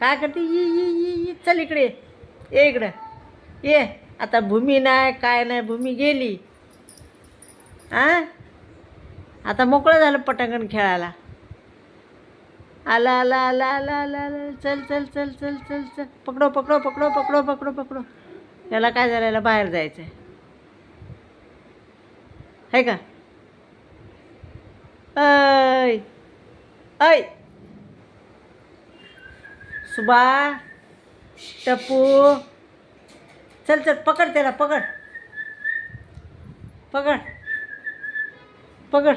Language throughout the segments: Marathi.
काय करते? ये ई चल इकडे. ये इकडं. ये. आता भूमी नाही काय नाही भूमी गेली. आ? आता मोकळं झालं पटांगण खेळायला. आला आला आला आला आला आला. चल चल चल चल चल चल. पकडो पकडो पकडो पकडो पकडो पकडो. याला काय झालं याला बाहेर जायचं आहे है का? ऐ ऐ. सुबा टप्पू चल चल पकड त्याला पकड. पकड. पकड.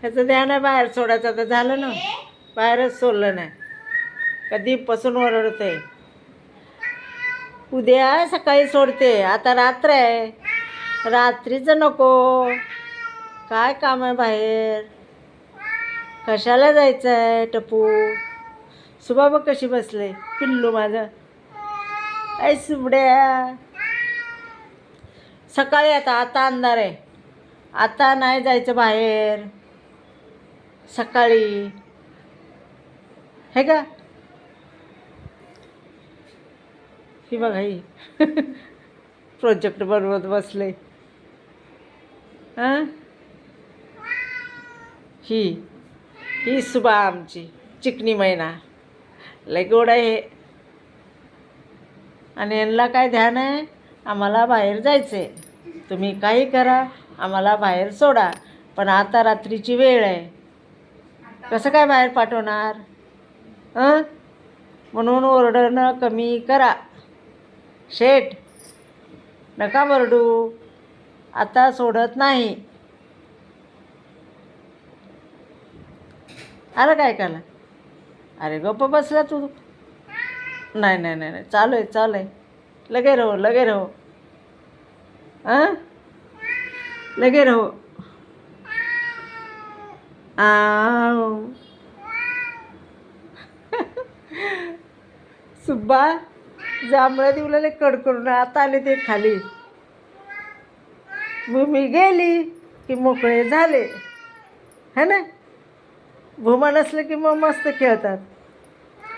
त्याचं ध्यान आहे बाहेर सोडायचं. तर झालं ना? बाहेरच सोडलं नाही. कधीपासून ओरडत आहे उद्या सकाळी सोडते. आता रात्र आहे. रात्रीचं नको. काय काम आहे बाहेर? कशाला जायचं आहे टपू? सुबा कशी बसले? पिल्लू माझं. ऐ सुबड्या. सकाळी आता आता अंधार आहे. आता नाही जायचं बाहेर. सकाळी. हे का? ही बघा ही. प्रोजेक्ट बनवत बसले. हां? ही. ही सुबा आमची चिकनी मैना. लय गोड आहे. आणि यांना काय ध्यान आहे? आम्हाला बाहेर जायचं आहे तुम्ही काही करा आम्हाला बाहेर सोडा. पण आता रात्रीची वेळ आहे. कसं काय बाहेर पाठवणार? हं म्हणून ओरडणं कमी करा. शेठ नका बरडू. आता सोडत नाही. आलं काय काला अरे गप्प बसला तू. नाही नाही नाही नाही. चालू आहे चालू आहे. लगे राहो लगे राहो. हां लगे राहो. सुब्बा जांभळं दिवलेले कडकडून आता आले ते खाली. भूमी गेली की मोकळे झाले. है ना? भूमान असले की मग मस्त खेळतात.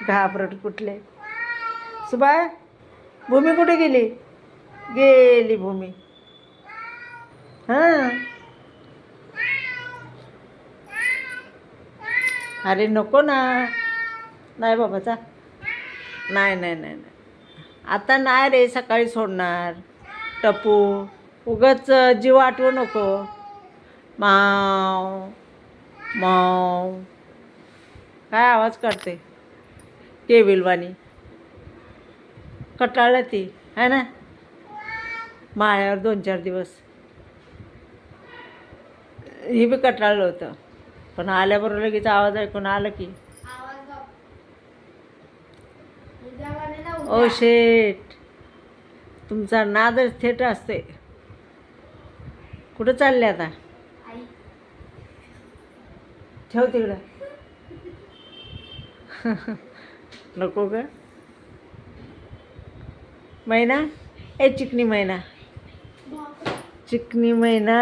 घाबरट कुठले. सुबाय भूमी कुठे गेली? गेली भूमी. हां. अरे नको ना. नाही बाबाचा नाही नाही नाही नाही. आता नाही रे सकाळी सोडणार. टपू. उगाच जीव आठवू नको. माव. माव काय आवाज काढते? केबिलवाणी कटाळलं ती है ना? माळ्यावर दोन चार दिवस. हे बी कटाळलं होतं. पण आल्याबरोबर लगेच आवाज ऐकून आलं की. ओ शेट. तुमचा नादच थेट असते. कुठं चालले आता? ठेव तिकडं. नको का मैना? ए चिकनी मैना. चिकनी मैना.